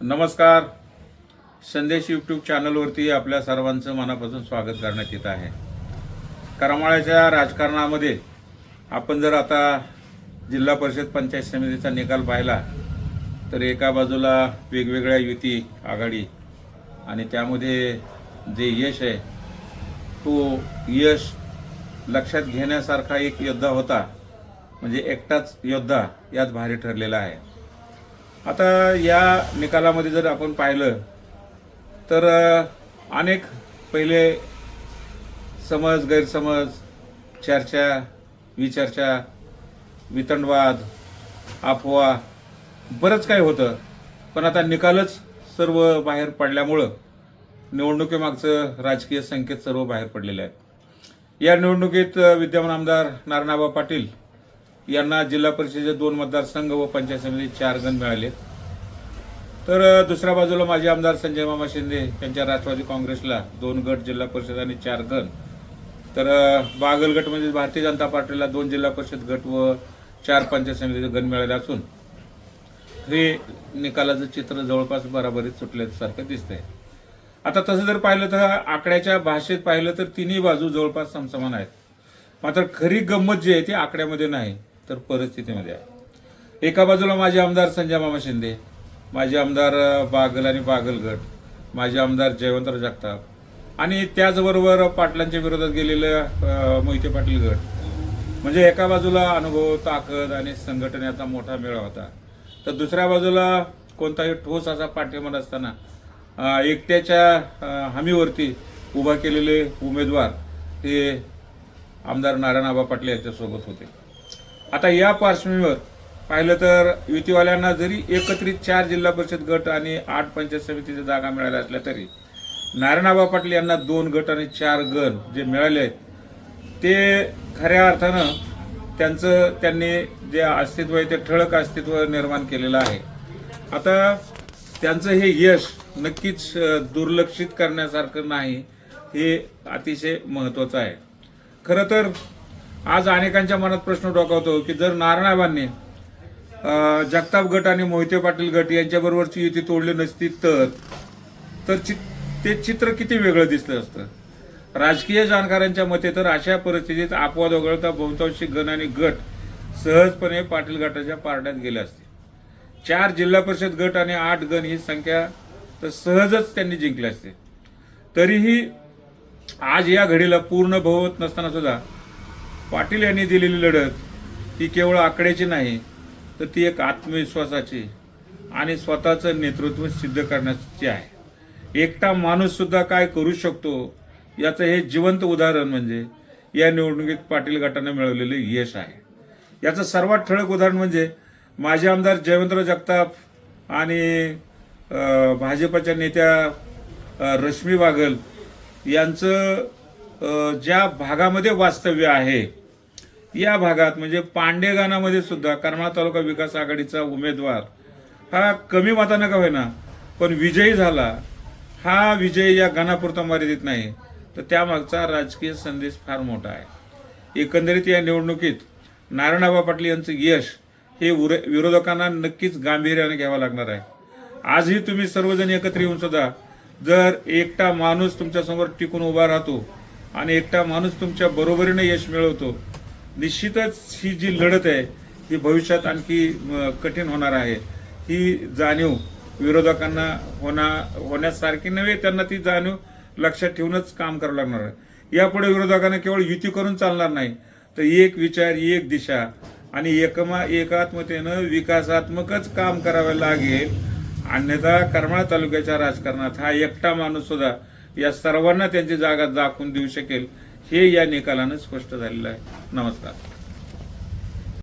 नमस्कार. संदेश यूट्यूब चॅनलवरती आपल्या सर्वांचं मनापासून स्वागत करण्यात येत आहे. करमाळ्याच्या राजकारणामध्ये आपण जर आता जिल्हा परिषद पंचायत समितीचा निकाल पाहिला तर एका बाजूला वेगवेगळ्या युती आघाडी आणि त्यामध्ये जे यश आहे तो यश लक्षात घेण्यासारखा एक योद्धा होता म्हणजे एकटाच योद्धा यात भारी ठरलेला आहे. आता या निकालामध्ये जर आपण पाहिलं तर अनेक पहिले समज गैरसमज चर्चा विचर्चा वितंडवाद अफवा बरंच काही होतं. पण आता निकालच सर्व बाहेर पडल्यामुळं निवडणुकीमागचं राजकीय संकेत सर्व बाहेर पडलेले आहेत. या निवडणुकीत विद्यमान आमदार नारायणाबा पाटील यांना जिल्हा परिषदेचे दोन मतदारसंघ व पंचायत समिती चार गण मिळाले तर दुसऱ्या बाजूला माजी आमदार संजय मामा शिंदे यांच्या राष्ट्रवादी काँग्रेसला दोन गट जिल्हा परिषद आणि चार गण. तर बागलगट म्हणजे भारतीय जनता पार्टीला दोन जिल्हा परिषद गट व चार पंचायत समितीचे गण मिळाले असून हे निकालाचं चित्र जवळपास बराबरीत सुटल्यासारखं दिसतंय. आता तसं जर पाहिलं तर आकड्याच्या भाषेत पाहिलं तर तिन्ही बाजू जवळपास समसमान आहेत. मात्र खरी गंमत जी आहे ती आकड्यामध्ये नाही. तर परिस्थितीमध्ये आहे. एका बाजूला माझे आमदार संजय मामा शिंदे माझे आमदार बागल आणि बागलगट माझे आमदार जयवंतराव जगताप आणि त्याचबरोबर पाटलांच्या विरोधात गेलेलं मोहिते पाटील गट. म्हणजे एका बाजूला अनुभव ताकद आणि संघटनेचा मोठा मेळा होता. तर दुसऱ्या बाजूला कोणताही ठोस असा पाठिंबा नसताना एकट्याच्या हमीवरती उभा केलेले उमेदवार हे आमदार नारायण आबा पाटील यांच्यासोबत होते. आता या पार्श्वभूमीवर पाहिलं तर युतीवाल्यांना जरी एकत्रित चार जिल्हा परिषद गट आणि आठ पंचायत समितीच्या जागा मिळाल्या असल्या तरी नारायणाबा पाटील यांना दोन गट आणि चार गण जे मिळाले आहेत ते खऱ्या अर्थानं त्यांचं त्यांनी जे अस्तित्व आहे ते ठळक अस्तित्व निर्माण केलेलं आहे. आता त्यांचं हे यश नक्कीच दुर्लक्षित करण्यासारखं नाही हे अतिशय महत्त्वाचं आहे. खरं तर आज अनेकांच्या मनात प्रश्न डोकावतो की जर नारायणाबांनी जगताप गट आणि मोहिते पाटील गट यांच्याबरोबरची युती तोडली नसती तर तर चि- ते चित्र किती वेगळं दिसलं असतं? राजकीय जाणकारांच्या मते तर अशा परिस्थितीत अपवाद वगळता बहुतांशी गण आणि गट सहजपणे पाटील गटाच्या पारड्यात गेले असते. चार जिल्हा परिषद गट आणि आठ गण ही संख्या तर सहजच त्यांनी जिंकली असते. तरीही आज या घडीला पूर्ण भवत नसताना सुद्धा पाटील यांनी दिलेली लढत ती केवळ आकड्याची नाही तर ती एक आत्मविश्वासाची आणि स्वतःचं नेतृत्व सिद्ध करण्याची आहे. एकटा माणूससुद्धा काय करू शकतो याचं हे जिवंत उदाहरण म्हणजे या निवडणुकीत पाटील गटाने मिळवलेले यश आहे. याचं सर्वात ठळक उदाहरण म्हणजे माजी आमदार जयवंतराव जगताप आणि भाजपच्या नेत्या रश्मी बागल यांचं ज्या भागामध्ये वास्तव्य आहे या भागात म्हणजे पांडेगानामध्ये सुद्धा करमाळा तालुका विकास आघाडीचा उमेदवार हा कमी मतानं का होईना पण विजयी झाला हा विजय या गानापुरता मर्यादित नाही तर त्यामागचा राजकीय संदेश फार मोठा आहे. एकंदरीत या निवडणुकीत नारायणबाबा पाटील यांचं यश हे उर- विरोधकांना नक्कीच गांभीर्याने घ्यावं लागणार आहे. आजही तुम्ही सर्वजण एकत्र येऊन सुद्धा जर एकटा माणूस तुमच्यासमोर टिकून उभा राहतो आणि एकटा माणूस तुमच्या बरोबरीने यश मिळवतो. निश्चितच ही जी लढत आहे ती भविष्यात आणखी म, कठीण होणार आहे. ही जाणीव विरोधकांना होणा होण्यासारखी नव्हे त्यांना ती जाणीव लक्षात ठेवूनच काम करावं लागणार आहे. यापुढे विरोधकांना केवळ युती करून चालणार नाही तर एक विचार एक दिशा आणि एकमा एकात्मतेनं विकासात्मकच काम करावे लागेल. अन्यथा करमाळा तालुक्याच्या राजकारणात हा एकटा माणूस सुद्धा या सर्वांना त्यांची जागा दाखवून देऊ शकेल हे या निकालानं स्पष्ट झालेलं आहे. नमस्कार.